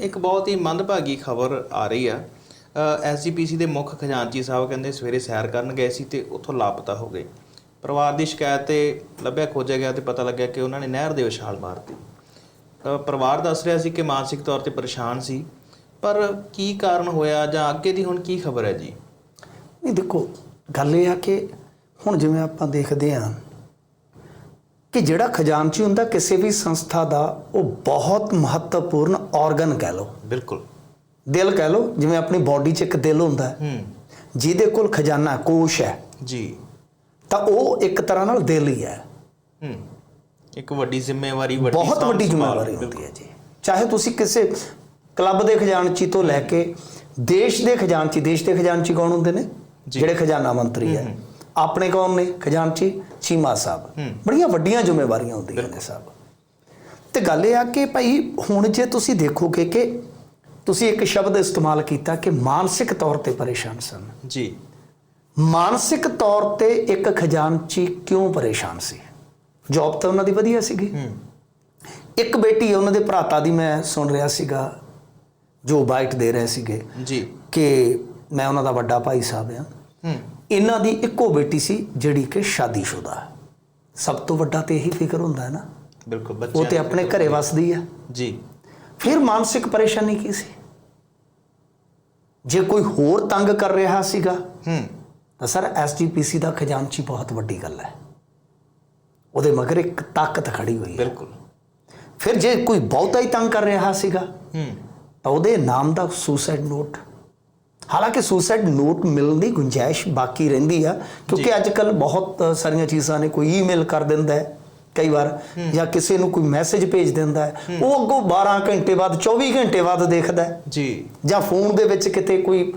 ਇੱਕ ਬਹੁਤ ਹੀ ਮੰਦਭਾਗੀ ਖਬਰ ਆ ਰਹੀ ਆ। ਐਸਜੀਪੀਸੀ ਦੇ ਮੁੱਖ ਖਜ਼ਾਨਚੀ ਸਾਹਿਬ ਕਹਿੰਦੇ ਸਵੇਰੇ ਸੈਰ ਕਰਨ ਗਏ ਸੀ ਤੇ ਉੱਥੋਂ ਲਾਪਤਾ ਹੋ ਗਏ। ਪਰਿਵਾਰ ਦੀ ਸ਼ਿਕਾਇਤ ਤੇ ਲੱਭਿਆ, ਖੋਜਿਆ ਗਿਆ ਤੇ ਪਤਾ ਲੱਗਿਆ ਕਿ ਉਹਨਾਂ ਨੇ ਨਹਿਰ ਦੇ ਵਿੱਚ ਮਾਰਤੀ ਪਰਿਵਾਰ ਦੱਸ ਰਿਹਾ ਸੀ ਕਿ ਮਾਨਸਿਕ ਤੌਰ ਤੇ ਪਰੇਸ਼ਾਨ ਸੀ। ਪਰ ਕੀ ਕਾਰਨ ਹੋਇਆ ਜਾਂ ਅੱਗੇ ਦੀ ਹੁਣ ਕੀ ਖਬਰ ਹੈ ਜੀ? ਨਹੀਂ, ਦੇਖੋ, ਗੱਲ ਇਹ ਆ ਕਿ ਹੁਣ ਜਿਵੇਂ ਆਪਾਂ ਦੇਖਦੇ ਹਾਂ ਕਿ ਜਿਹੜਾ ਖਜ਼ਾਨਚੀ ਹੁੰਦਾ ਕਿਸੇ ਵੀ ਸੰਸਥਾ ਦਾ ਉਹ ਬਹੁਤ ਮਹੱਤਵਪੂਰਨ ਆਰਗਨ ਕਹਿ ਲਓ। ਬਿਲਕੁਲ। ਦਿਲ ਕਹਿ ਲਓ ਜਿਵੇਂ ਆਪਣੀ ਬਾਡੀ 'ਚ ਇੱਕ ਦਿਲ ਹੁੰਦਾ ਹੈ। ਹੂੰ। ਜਿਹਦੇ ਕੋਲ ਖਜ਼ਾਨਾ ਕੋਸ਼ ਹੈ। ਜੀ। ਤਾਂ ਉਹ ਇੱਕ ਤਰ੍ਹਾਂ ਨਾਲ ਦਿਲ ਹੀ ਹੈ। ਹੂੰ। ਇੱਕ ਵੱਡੀ ਜ਼ਿੰਮੇਵਾਰੀ ਵੱਡੀ ਬਹੁਤ ਵੱਡੀ ਜ਼ਿੰਮੇਵਾਰੀ। ਹੁੰਦੀ ਹੈ ਜੀ। ਚਾਹੇ ਤੁਸੀਂ ਕਿਸੇ ਕਲੱਬ ਦੇ ਖਜ਼ਾਨਚੀ ਤੋਂ ਲੈ ਕੇ ਦੇਸ਼ ਦੇ ਖਜ਼ਾਨਚੀ ਦੇਸ਼ ਦੇ ਖਜ਼ਾਨਚੀ ਕੌਣ ਹੁੰਦੇ ਨੇ। ਜਿਹੜੇ ਖਜ਼ਾਨਾ ਮੰਤਰੀ ਹੈ। ਆਪਣੇ ਕੌਣ ਨੇ ਖਜ਼ਾਨਚੀ ਚੀਮਾ ਸਾਹਿਬ। ਬੜੀਆਂ ਵੱਡੀਆਂ ਜ਼ਿੰਮੇਵਾਰੀਆਂ ਹੁੰਦੀਆਂ ਨੇ ਸਾਹਿਬ। ਤੇ ਗੱਲ ਇਹ ਆ ਕਿ ਭਾਈ ਹੁਣ ਜੇ ਤੁਸੀਂ ਦੇਖੋਗੇ ਕਿ ਤੁਸੀਂ ਇੱਕ ਸ਼ਬਦ ਇਸਤੇਮਾਲ ਕੀਤਾ ਕਿ ਮਾਨਸਿਕ ਤੌਰ ਤੇ ਪਰੇਸ਼ਾਨ ਸਨ। ਜੀ। ਮਾਨਸਿਕ ਤੌਰ ਤੇ ਇੱਕ ਖਜ਼ਾਨਚੀ ਕਿਉਂ ਪਰੇਸ਼ਾਨ ਸੀ? ਜੌਬ ਤਾਂ ਉਹਨਾਂ ਦੀ ਵਧੀਆ ਸੀਗੀ। ਇੱਕ ਬੇਟੀ ਉਹਨਾਂ ਦੇ ਭਰਾਤਾ ਦੀ ਮੈਂ ਸੁਣ ਰਿਹਾ ਸੀਗਾ ਜੋ ਬਾਈਟ ਦੇ ਰਹੇ ਸੀਗੇ ਜੀ। ਕਿ ਮੈਂ ਉਹਨਾਂ ਦਾ ਵੱਡਾ ਭਾਈ ਸਾਹਿਬ ਆ। ਹੂੰ। ਇਹਨਾਂ ਦੀ ਇੱਕੋ ਬੇਟੀ ਸੀ ਜਿਹੜੀ ਕਿ ਸ਼ਾਦੀशुदा ਹੈ। ਸਭ ਤੋਂ ਵੱਡਾ ਤੇ ਇਹੀ ਫਿਕਰ ਹੁੰਦਾ ਹੈ ਨਾ। ਬਿਲਕੁਲ ਉਹ ਬੱਚਿਆਂ ਤੇ ਆਪਣੇ ਘਰੇ ਵਸਦੀ ਆ ਜੀ। ਫਿਰ ਮਾਨਸਿਕ ਪਰੇਸ਼ਾਨੀ ਕੀ ਸੀ? ਜੇ ਕੋਈ ਹੋਰ ਤੰਗ ਕਰ ਰਿਹਾ ਸੀਗਾ ਹੂੰ। ਤਾਂ ਸਰ ਐਸਜੀਪੀਸੀ ਦਾ ਖਜ਼ਾਨਚੀ ਬਹੁਤ ਵੱਡੀ ਗੱਲ ਹੈ। ਉਹਦੇ ਮਗਰ ਇੱਕ ਤਾਕਤ ਖੜੀ ਹੋਈ ਹੈ। ਬਿਲਕੁਲ। ਫਿਰ ਜੇ ਕੋਈ ਬਹੁਤਾ ਹੀ ਤੰਗ ਕਰ ਰਿਹਾ ਸੀਗਾ ਹੂੰ। ਤਾਂ ਉਹਦੇ ਨਾਮ ਦਾ ਸੁਸਾਈਡ ਨੋਟ ਹਾਲਾਂਕਿ ਸੁਸਾਈਡ ਨੋਟ ਮਿਲਣ ਦੀ ਗੁੰਜਾਇਸ਼ ਬਾਕੀ ਰਹਿੰਦੀ ਆ ਕਿਉਂਕਿ ਅੱਜ ਕੱਲ ਬਹੁਤ ਸਾਰੀਆਂ ਚੀਜ਼ਾਂ ਨੇ ਕੋਈ ਈਮੇਲ ਕਰ ਦਿੰਦਾ ਹੈ ਕਈ ਵਾਰ ਜਾਂ ਕਿਸੇ ਨੂੰ ਕੋਈ ਮੈਸੇਜ ਭੇਜ ਦਿੰਦਾ ਹੈ ਉਹ ਅੱਗੋਂ 12 ਘੰਟੇ ਬਾਅਦ 24 ਘੰਟੇ ਬਾਅਦ ਦੇਖਦਾ ਹੈ। ਜੀ। ਜਾਂ ਫੋਨ ਦੇ ਵਿੱਚ ਕਿਤੇ ਕੋਈ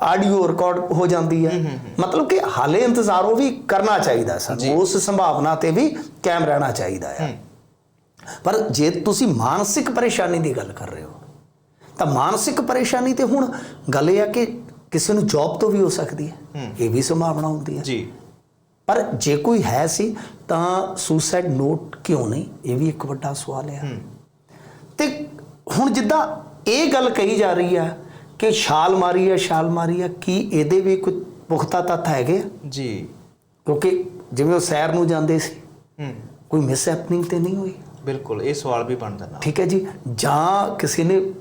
ਆਡੀਓ ਰਿਕਾਰਡ ਹੋ ਜਾਂਦੀ ਹੈ। ਮਤਲਬ ਕਿ ਹਾਲੇ ਇੰਤਜ਼ਾਰ ਉਹ ਵੀ ਕਰਨਾ ਚਾਹੀਦਾ ਸਾਨੂੰ ਉਸ ਸੰਭਾਵਨਾ ਤੇ ਵੀ ਕਾਇਮ ਰਹਿਣਾ ਚਾਹੀਦਾ ਹੈ। ਪਰ ਜੇ ਤੁਸੀਂ ਮਾਨਸਿਕ ਪਰੇਸ਼ਾਨੀ ਦੀ ਗੱਲ ਕਰ ਰਹੇ ਹੋ ਤਾਂ ਮਾਨਸਿਕ ਪਰੇਸ਼ਾਨੀ ਤੇ ਹੁਣ ਗੱਲ ਇਹ ਆ ਕਿ ਕਿਸੇ ਨੂੰ ਜੌਬ ਤੋਂ ਵੀ ਹੋ ਸਕਦੀ ਹੈ। ਇਹ ਵੀ ਸੰਭਾਵਨਾ ਹੁੰਦੀ ਹੈ। ਜੀ। ਪਰ ਜੇ ਕੋਈ ਹੈ ਸੀ ਤਾਂ ਸੁਸਾਈਡ ਨੋਟ ਕਿਉਂ ਨਹੀਂ? ਇਹ ਵੀ ਇੱਕ ਵੱਡਾ ਸਵਾਲ ਹੈ। ਤੇ ਹੁਣ ਜਿੱਦਾਂ ਇਹ ਗੱਲ ਕਹੀ ਜਾ ਰਹੀ ਹੈ ਕਿ ਛਾਲ ਮਾਰੀ ਹੈ ਛਾਲ ਮਾਰੀ ਹੈ ਕੀ ਇਹਦੇ ਵੀ ਕੋਈ ਪੁਖਤਾ ਤੱਥ ਹੈਗੇ? ਜੀ। ਕਿਉਂਕਿ ਜਿਵੇਂ ਉਹ ਸੈਰ ਨੂੰ ਜਾਂਦੇ ਸੀ ਹੂੰ। ਕੋਈ ਮਿਸ ਹੈਪਨਿੰਗ ਤੇ ਨਹੀਂ ਹੋਈ? ਬਿਲਕੁਲ ਇਹ ਸਵਾਲ ਵੀ ਬਣਦਾ ਨਾ। ਠੀਕ ਹੈ ਜੀ। ਜਾਂ ਕਿਸੇ ਨੇ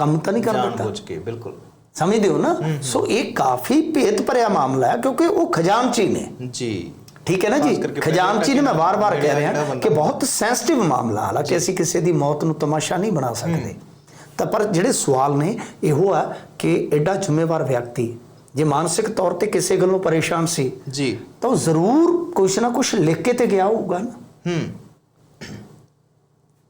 ਕੰਮ ਤਾਂ ਨਹੀਂ ਕਰ ਜਾਣ ਦਿੱਤਾ। ਬੁੱਝ ਕੇ ਬਿਲਕੁਲ। ਸਮਝਦੇ ਹੋ ਨਾ? ਸੋ ਇਹ ਕਾਫੀ ਭੇਤ ਭਰਿਆ ਮਾਮਲਾ ਹੈ ਕਿਉਂਕਿ ਉਹ ਖਜ਼ਾਨਚੀ ਨੇ। ਜੀ। ਠੀਕ ਹੈ ਨਾ ਜੀ? ਖਜ਼ਾਨਚੀ ਨੇ ਮੈਂ ਵਾਰ-ਵਾਰ ਕਹਿ ਰਿਹਾ ਕਿ ਬਹੁਤ ਸੈਂਸਿਟਿਵ ਮਾਮਲਾ ਹਾਲਾਂਕਿ ਅਸੀਂ ਕਿਸੇ ਦੀ ਮੌਤ ਨੂੰ ਤਮਾਸ਼ਾ ਨਹੀਂ ਬਣਾ ਸਕਦੇ। ਤਾਂ ਪਰ ਜਿਹੜੇ ਸਵਾਲ ਨੇ ਇਹੋ ਆ ਕਿ ਐਡਾ ਜ਼ਿੰਮੇਵਾਰ ਵਿਅਕਤੀ ਜੇ ਮਾਨਸਿਕ ਤੌਰ ਤੇ ਕਿਸੇ ਗੱਲੋਂ ਪਰੇਸ਼ਾਨ ਸੀ ਜੀ। ਤਾਂ ਉਹ ਜ਼ਰੂਰ ਕੁਛ ਨਾ ਕੁਛ ਲਿਖ ਕੇ ਤੇ ਗਿਆ ਹੋਊਗਾ ਨਾ। ਹੂੰ।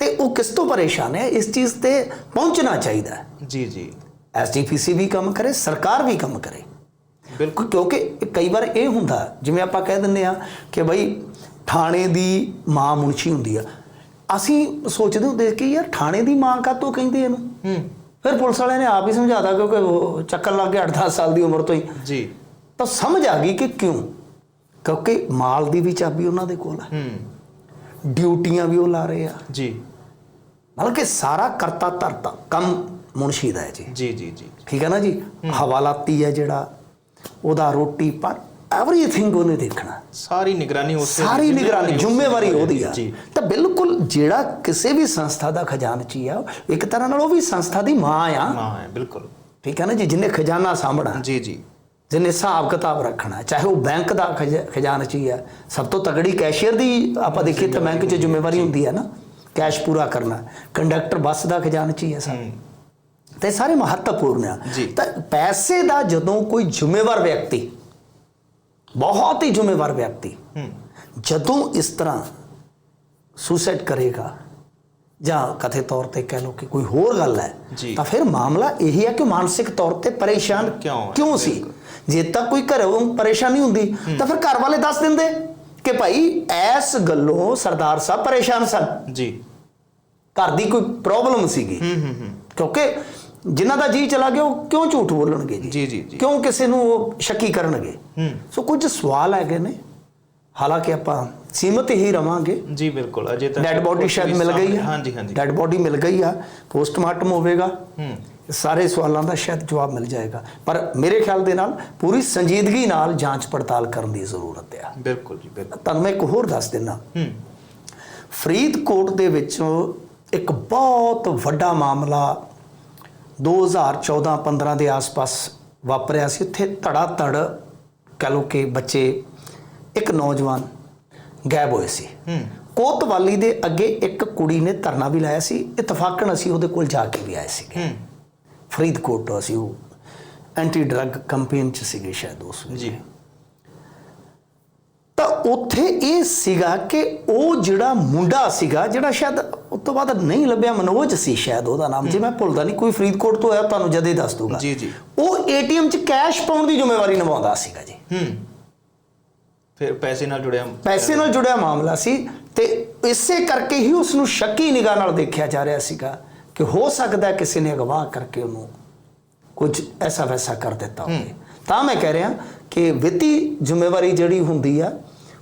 ਤੇ ਉਹ ਕਿਸ ਤੋਂ ਪਰੇਸ਼ਾਨ ਹੈ? ਇਸ ਚੀਜ਼ ਤੇ ਪਹੁੰਚਣਾ ਚਾਹੀਦਾ ਹੈ। ਜੀ ਜੀ। ਐਸਜੀਪੀਸੀ ਵੀ ਕੰਮ ਕਰੇ ਸਰਕਾਰ ਵੀ ਕੰਮ ਕਰੇ। ਬਿਲਕੁਲ। ਕਿਉਂਕਿ ਕਈ ਵਾਰ ਇਹ ਹੁੰਦਾ ਜਿਵੇਂ ਆਪਾਂ ਕਹਿ ਦਿੰਦੇ ਆ ਕਿ ਬਈ ਥਾਣੇ ਦੀ ਮਾਂ ਮੁਨਸ਼ੀ ਹੁੰਦੀ ਆ। ਅਸੀਂ ਸੋਚਦੇ ਹੁੰਦੇ ਕਿ ਯਾਰ ਥਾਣੇ ਦੀ ਮਾਂ ਕਾਤੋਂ ਕਹਿੰਦੇ ਇਹਨੂੰ? ਹੂੰ। ਫਿਰ ਪੁਲਿਸ ਵਾਲਿਆਂ ਨੇ ਆਪ ਹੀ ਸਮਝਾਤਾ ਕਿਉਂਕਿ ਉਹ ਚੱਕਰ ਲੱਗ ਗਿਆ 8-10 ਸਾਲ ਦੀ ਉਮਰ ਤੋਂ ਹੀ। ਜੀ। ਤਾਂ ਸਮਝ ਆ ਗਈ ਕਿ ਕਿਉਂ? ਕਿਉਂਕਿ ਮਾਲ ਦੀ ਵੀ ਚਾਬੀ ਉਹਨਾਂ ਦੇ ਕੋਲ ਹੈ ਹੂੰ। ਡਿਊਟੀਆਂ ਵੀ ਉਹ ਲਾ ਰਹੇ ਆ। ਜੀ। ਮਤਲਬ ਕਿ ਸਾਰਾ ਕਰਤਾ ਧਰਤਾ ਕੰਮ ਮੁਨਸ਼ੀ ਦਾ ਹੈ ਜੀ। ਜੀ ਜੀ ਜੀ। ਠੀਕ ਹੈ ਨਾ ਜੀ? ਹਵਾਲਾਤੀ ਹੈ ਜਿਹੜਾ ਉਹਦਾ ਰੋਟੀ ਪਰ ਐਵਰੀਥਿੰਗ ਉਹਨੇ ਦੇਖਣਾ। ਸਾਰੀ ਨਿਗਰਾਨੀ ਉਸ ਸਾਰੀ ਨਿਗਰਾਨੀ ਜ਼ਿੰਮੇਵਾਰੀ ਉਹਦੀ ਆ। ਤਾਂ ਬਿਲਕੁਲ ਜਿਹੜਾ ਕਿਸੇ ਵੀ ਸੰਸਥਾ ਦਾ ਖਜ਼ਾਨਚੀ ਆ ਇੱਕ ਤਰ੍ਹਾਂ ਨਾਲ ਉਹ ਵੀ ਸੰਸਥਾ ਦੀ ਮਾਂ ਆ। ਹਾਂ ਹੈ ਬਿਲਕੁਲ। ਠੀਕ ਹੈ ਨਾ ਜੀ? ਜਿਹਨੇ ਖਜ਼ਾਨਾ ਸਾਂਭਣਾ ਜੀ ਜੀ। ਜਿਹਨੇ ਹਿਸਾਬ ਕਿਤਾਬ ਰੱਖਣਾ ਚਾਹੇ ਉਹ ਬੈਂਕ ਦਾ ਖਜ਼- ਖਜ਼ਾਨਚੀ ਆ ਸਭ ਤੋਂ ਤਗੜੀ ਕੈਸ਼ੀਅਰ ਦੀ ਆਪਾਂ ਦੇਖੀਏ ਤਾਂ ਬੈਂਕ 'ਚ ਜ਼ਿੰਮੇਵਾਰੀ ਹੁੰਦੀ ਹੈ ਨਾ। ਕੈਸ਼ ਪੂਰਾ ਕਰਨਾ। ਕੰਡਕਟਰ ਬੱਸ ਦਾ ਖਜ਼ਾਨਚੀ ਹੈ ਸਰ। ਤੇ ਸਾਰੇ ਮਹੱਤਵਪੂਰਨ ਆ। ਤਾਂ ਪੈਸੇ ਦਾ ਜਦੋਂ ਕੋਈ ਜ਼ਿੰਮੇਵਾਰ ਵਿਅਕਤੀ ਬਹੁਤ ਹੀ ਜ਼ਿੰਮੇਵਾਰ ਵਿਅਕਤੀ ਜਦੋਂ ਇਸ ਤਰ੍ਹਾਂ ਸੁਸਾਈਡ ਕਰੇਗਾ ਜਾਂ ਕਥੇ ਤੌਰ ਤੇ ਕਹਿ ਲਓ ਕਿ ਕੋਈ ਹੋਰ ਗੱਲ ਹੈ। ਤਾਂ ਫਿਰ ਮਾਮਲਾ ਇਹ ਹੈ ਕਿ ਮਾਨਸਿਕ ਤੌਰ ਤੇ ਪਰੇਸ਼ਾਨ ਕਿਉਂ ਸੀ? ਜੇ ਤੱਕ ਕੋਈ ਘਰੋਂ ਪਰੇਸ਼ਾਨੀ ਹੁੰਦੀ ਤਾਂ ਫਿਰ ਘਰ ਵਾਲੇ ਦੱਸ ਦਿੰਦੇ ਕਿ ਭਾਈ ਐਸ ਗੱਲੋਂ ਸਰਦਾਰ ਸਾਹਿਬ ਪਰੇਸ਼ਾਨ ਸਨ। ਜੀ। ਘਰ ਦੀ ਕੋਈ ਪ੍ਰੋਬਲਮ ਸੀਗੀ। ਹੂੰ ਹੂੰ ਹੂੰ। ਕਿਉਂਕਿ ਜਿਨ੍ਹਾਂ ਦਾ ਜੀ ਚਲਾ ਗਿਆ ਉਹ ਕਿਉਂ ਝੂਠ ਬੋਲਣਗੇ ਜੀ? ਜੀ ਜੀ ਕਿਉਂ ਕਿਸੇ ਨੂੰ ਉਹ ਸ਼ੱਕੀ ਕਰਨਗੇ? ਹੂੰ। ਸੋ ਕੁਝ ਸਵਾਲ ਹੈਗੇ ਨੇ। ਹਾਲਾਂਕਿ ਆਪਾਂ ਸੀਮਤ ਹੀ ਰਵਾਂਗੇ। ਜੀ ਬਿਲਕੁਲ। ਅਜੇ ਤੱਕ ਡੈਡ ਬੋਡੀ ਸ਼ਾਇਦ ਮਿਲ ਗਈ ਆ। ਹਾਂਜੀ ਹਾਂਜੀ। ਡੈਡ ਬੋਡੀ ਮਿਲ ਗਈ ਆ। ਪੋਸਟਮਾਰਟਮ ਹੋਵੇਗਾ। ਹੂੰ। ਸਾਰੇ ਸਵਾਲਾਂ ਦਾ ਸ਼ਾਇਦ ਜਵਾਬ ਮਿਲ ਜਾਏਗਾ। ਪਰ ਮੇਰੇ ਖਿਆਲ ਦੇ ਨਾਲ ਪੂਰੀ ਸੰਜੀਦਗੀ ਨਾਲ ਜਾਂਚ ਪੜਤਾਲ ਕਰਨ ਦੀ ਜ਼ਰੂਰਤ ਆ। ਬਿਲਕੁਲ ਜੀ ਬਿਲਕੁਲ। ਤੁਹਾਨੂੰ ਮੈਂ ਇੱਕ ਹੋਰ ਦੱਸ ਦਿੰਦਾ ਹੂੰ। ਫਰੀਦਕੋਟ ਦੇ ਵਿੱਚੋਂ ਇੱਕ ਬਹੁਤ ਵੱਡਾ ਮਾਮਲਾ 2014-15 ਦੇ ਆਸ-ਪਾਸ ਵਾਪਰਿਆ ਸੀ। ਉੱਥੇ ਧੜਾ ਧੜ ਕਹ ਲਓ ਕਿ ਬੱਚੇ ਇੱਕ ਨੌਜਵਾਨ ਗਾਇਬ ਹੋਏ ਸੀ। ਹੂੰ। ਕੋਤਵਾਲੀ ਦੇ ਅੱਗੇ ਇੱਕ ਕੁੜੀ ਨੇ ਧਰਨਾ ਵੀ ਲਾਇਆ ਸੀ। ਇਤਫਾਕਨ ਅਸੀਂ ਉਹਦੇ ਕੋਲ ਜਾ ਕੇ ਵੀ ਆਏ ਸੀਗੇ। ਹੂੰ। ਫਰੀਦਕੋਟ ਤੋਂ ਅਸੀਂ ਉਹ ਐਂਟੀ ਡਰੱਗ ਕੈਂਪੇਨ ਚ ਸੀਗੇ ਸ਼ਾਇਦ ਉਸ ਜੀ। ਤਾਂ ਉੱਥੇ ਇਹ ਸੀਗਾ ਕਿ ਉਹ ਜਿਹੜਾ ਮੁੰਡਾ ਸੀਗਾ ਜਿਹੜਾ ਸ਼ਾਇਦ ਉਸ ਤੋਂ ਬਾਅਦ ਨਹੀਂ ਲੱਭਿਆ ਮਨੋਜ ਸੀ ਸ਼ਾਇਦ ਉਹਦਾ ਨਾਮ ਜੇ ਮੈਂ ਭੁੱਲਦਾ ਨਹੀਂ ਕੋਈ ਫਰੀਦਕੋਟ ਤੋਂ ਆਇਆ ਤੁਹਾਨੂੰ ਜਦੇ ਦੱਸ ਦੂੰਗਾ ਜੀ, ਜੀ। ਉਹ ਏਟੀਐਮ 'ਚ ਕੈਸ਼ ਪਾਉਣ ਦੀ ਜ਼ਿੰਮੇਵਾਰੀ ਨਿਭਾਉਂਦਾ ਸੀਗਾ ਜੀ। ਹੂੰ। ਫਿਰ ਪੈਸੇ ਨਾਲ ਜੁੜਿਆ ਪੈਸੇ ਨਾਲ ਜੁੜਿਆ ਮਾਮਲਾ ਸੀ ਤੇ ਇਸੇ ਕਰਕੇ ਹੀ ਉਸ ਨੂੰ ਸ਼ੱਕੀ ਨਿਗਾਹ ਨਾਲ ਦੇਖਿਆ ਜਾ ਰਿਹਾ ਸੀਗਾ ਕਿ ਹੋ ਸਕਦਾ ਕਿਸੇ ਨੇ ਅਗਵਾ ਕਰਕੇ ਉਹਨੂੰ ਕੁਝ ਐਸਾ ਵੈਸਾ ਕਰ ਦਿੱਤਾ ਹੋਵੇ। ਤਾਂ ਮੈਂ ਕਹਿ ਰਿਹਾ ਕਿ ਵਿੱਤੀ ਜ਼ਿੰਮੇਵਾਰੀ ਜਿਹੜੀ ਹੁੰਦੀ ਆ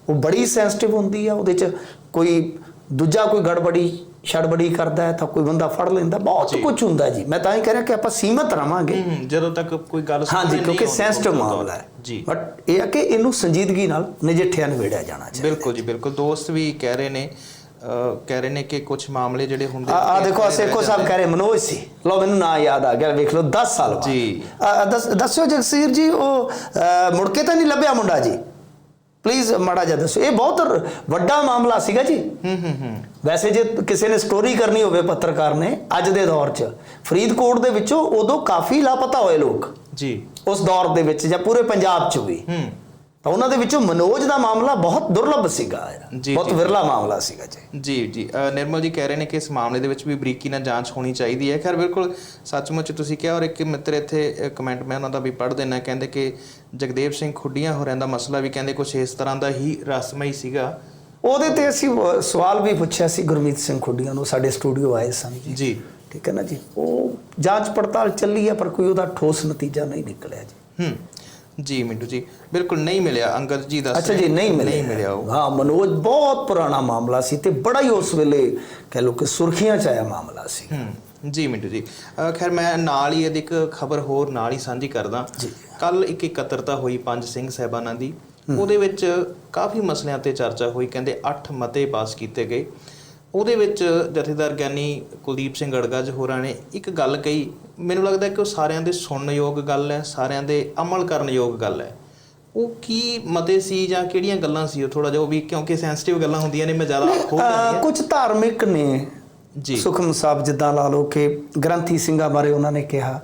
ਉਹ ਬੜੀ ਸੈਂਸਿਟਿਵ ਹੁੰਦੀ ਆ ਉਹਦੇ 'ਚ ਕੋਈ ਦੂਜਾ ਕੋਈ ਗੜਬੜੀ ਛੜਬੜੀ ਕਰਦਾ ਹੈ ਤਾਂ ਕੋਈ ਬੰਦਾ ਫੜ ਲੈਂਦਾ ਬਹੁਤ। ਕੁਝ ਹੁੰਦਾ ਜੀ। ਮੈਂ ਤਾਂ ਹੀ ਕਹਿ ਰਿਹਾ ਕਿ ਆਪਾਂ ਸੀਮਤ ਰਵਾਂਗੇ। ਜਦੋਂ ਤੱਕ ਕੋਈ ਗੱਲ ਕਿਉਂਕਿ ਨਹੀਂ ਆਉਂਦੀ, ਸੈਂਸਿਟਿਵ ਮਾਮਲਾ ਹੈ। ਜੀ। ਬਟ ਇਹ ਹੈ ਕਿ ਇਹਨੂੰ ਸੰਜੀਦਗੀ ਨਾਲ ਨਜਿੱਠਿਆ ਨਿਬੇੜਿਆ ਜਾਣਾ ਚਾਹੀਦਾ। ਬਿਲਕੁਲ ਜੀ ਬਿਲਕੁਲ। ਦੋਸਤ ਵੀ ਕਹਿ ਰਹੇ ਨੇ ਕਹਿ ਰਹੇ ਨੇ ਕਿ ਕੁਝ ਮਾਮਲੇ ਜਿਹੜੇ ਹੁੰਦੇ ਆ ਆ ਦੇਖੋ ਆ ਰਹਿ ਸੇਖੋ ਸਾਹਿਬ ਕਹਿ ਰਹੇ ਮਨੋਜ ਸੀ। ਲੋ ਮੈਨੂੰ ਨਾਂ ਯਾਦ ਆ ਗਿਆ ਵੇਖ ਲਓ 10 ਸਾਲ ਬਾਅਦ। ਜੀ। ਦੱਸਿਓ ਜਗਸੀਰ ਜੀ ਉਹ ਮੁੜ ਕੇ ਤਾਂ ਨਹੀਂ ਲੱਭਿਆ ਮੁੰਡਾ ਜੀ? ਪਲੀਜ਼ ਮਾੜਾ ਜਿਹਾ ਦੱਸੋ। ਇਹ ਬਹੁਤ ਵੱਡਾ ਮਾਮਲਾ ਸੀਗਾ ਜੀ। ਹੂੰ ਹੂੰ ਹੂੰ। ਵੈਸੇ ਜੇ ਕਿਸੇ ਨੇ ਸਟੋਰੀ ਕਰਨੀ ਹੋਵੇ ਪੱਤਰਕਾਰ ਨੇ ਅੱਜ ਦੇ ਦੌਰ 'ਚ ਫਰੀਦਕੋਟ ਦੇ ਵਿੱਚੋਂ ਉਦੋਂ ਕਾਫੀ ਲਾਪਤਾ ਹੋਏ ਲੋਕ। ਜੀ। ਉਸ ਦੌਰ ਦੇ ਵਿੱਚ ਜਾਂ ਪੂਰੇ ਪੰਜਾਬ 'ਚ ਵੀ। ਹੂੰ। ਤਾਂ ਉਹਨਾਂ ਦੇ ਵਿੱਚੋਂ ਮਨੋਜ ਦਾ ਮਾਮਲਾ ਬਹੁਤ ਦੁਰਲੱਭ ਸੀਗਾ ਜੀ, ਬਹੁਤ ਜੀ। ਵਿਰਲਾ ਮਾਮਲਾ ਸੀਗਾ ਜੀ। ਜੀ ਜੀ। ਅ, ਨਿਰਮਲ ਜੀ ਕਹਿ ਰਹੇ ਨੇ ਕਿ ਇਸ ਮਾਮਲੇ ਦੇ ਵਿੱਚ ਵੀ ਬਰੀਕੀ ਨਾਲ ਜਾਂਚ ਹੋਣੀ ਚਾਹੀਦੀ ਹੈ। ਖੈਰ ਬਿਲਕੁਲ ਸੱਚਮੁੱਚ ਤੁਸੀਂ ਕਿਹਾ ਔਰ ਇੱਕ ਮਿੱਤਰ ਇੱਥੇ ਕਮੈਂਟ ਮੈਂ ਉਹਨਾਂ ਦਾ ਵੀ ਪੜ੍ਹ ਦੇਣਾ ਕਹਿੰਦੇ ਕਿ ਜਗਦੇਵ ਸਿੰਘ ਖੁੱਡੀਆਂ ਹੋਰਾਂ ਦਾ ਮਸਲਾ ਵੀ ਕਹਿੰਦੇ ਕੁਝ ਇਸ ਤਰ੍ਹਾਂ ਦਾ ਹੀ ਰਸਮਈ ਸੀਗਾ। ਉਹਦੇ ਤੇ ਅਸੀਂ ਵ- ਸਵਾਲ ਵੀ ਪੁੱਛਿਆ ਸੀ ਗੁਰਮੀਤ ਸਿੰਘ ਖੁੱਡੀਆਂ ਨੂੰ ਸਾਡੇ ਸਟੂਡੀਓ ਆਏ ਸਨ ਜੀ। ਜੀ। ਠੀਕ ਹੈ ਨਾ ਜੀ? ਉਹ ਜਾਂਚ ਪੜਤਾਲ ਚੱਲੀ ਹੈ ਪਰ ਕੋਈ ਉਹਦਾ ਠੋਸ ਨਤੀਜਾ ਨਹੀਂ ਨਿਕਲਿਆ ਜੀ। ਹੂੰ। ਜੀ ਮਿੰਟੂ ਜੀ ਬਿਲਕੁਲ ਨਹੀਂ ਮਿਲਿਆ ਅੰਗਦ ਜੀ ਦੱਸ ਅੱਛਾ ਜੀ ਨਹੀਂ ਨਹੀਂ ਮਿਲਿਆ। ਮਿਲਿਆ ਉਹ। ਹਾਂ ਮਨੋਜ ਬਹੁਤ ਪੁਰਾਣਾ ਮਾਮਲਾ ਸੀ ਤੇ ਬੜਾ ਹੀ ਉਸ ਵੇਲੇ ਕਹਿ ਲੋ ਕਿ ਸੁਰਖੀਆਂ ਚ ਆਇਆ ਮਾਮਲਾ ਸੀ। ਹੂੰ ਜੀ ਮਿੰਟੂ ਜੀ ਖੈਰ ਮੈਂ ਨਾਲ ਹੀ ਇਹਦੀ ਇੱਕ ਖਬਰ ਹੋਰ ਨਾਲ ਹੀ ਸਾਂਝੀ ਕਰਦਾ। ਜੀ। ਕੱਲ ਇੱਕ ਇਕੱਤਰਤਾ ਹੋਈ ਪੰਜ ਸਿੰਘ ਸਹਿਬਾਨਾਂ ਦੀ। ਉਹਦੇ ਵਿੱਚ ਕਾਫੀ ਮਸਲਿਆਂ ਤੇ ਚਰਚਾ ਹੋਈ ਕਹਿੰਦੇ 8 ਮਤੇ ਪਾਸ ਕੀਤੇ ਗਏ। ਉਹਦੇ ਵਿੱਚ ਜਥੇਦਾਰ ਗਿਆਨੀ ਕੁਲਦੀਪ ਸਿੰਘ ਗੜਗੱਜ ਹੋਰਾਂ ਨੇ ਇੱਕ ਗੱਲ ਕਹੀ। ਮੈਨੂੰ ਲੱਗਦਾ ਕਿ ਉਹ ਸਾਰਿਆਂ ਦੇ ਸੁਣਨ ਯੋਗ ਗੱਲ ਹੈ ਸਾਰਿਆਂ ਦੇ ਅਮਲ ਕਰਨ ਯੋਗ ਗੱਲ ਹੈ। ਉਹ ਕੀ ਮਤੇ ਸੀ ਜਾਂ ਕਿਹੜੀਆਂ ਗੱਲਾਂ ਸੀ ਉਹ ਥੋੜਾ ਜਿਹਾ ਉਹ ਵੀ ਕਿਉਂਕਿ ਸੈਂਸਿਟਿਵ ਗੱਲਾਂ ਹੁੰਦੀਆਂ ਨੇ ਮੈਂ ਜ਼ਿਆਦਾ ਖੋਲ ਲੈਂਦੀ ਕੁਝ ਧਾਰਮਿਕ ਨੇ। ਜੀ। ਸੁਖਮ ਸਾਹਿਬ ਜਿੱਦਾਂ ਲਾ ਲਓ ਕਿ ਗ੍ਰੰਥੀ ਸਿੰਘਾਂ ਬਾਰੇ ਉਹਨਾਂ ਨੇ ਕਿਹਾ।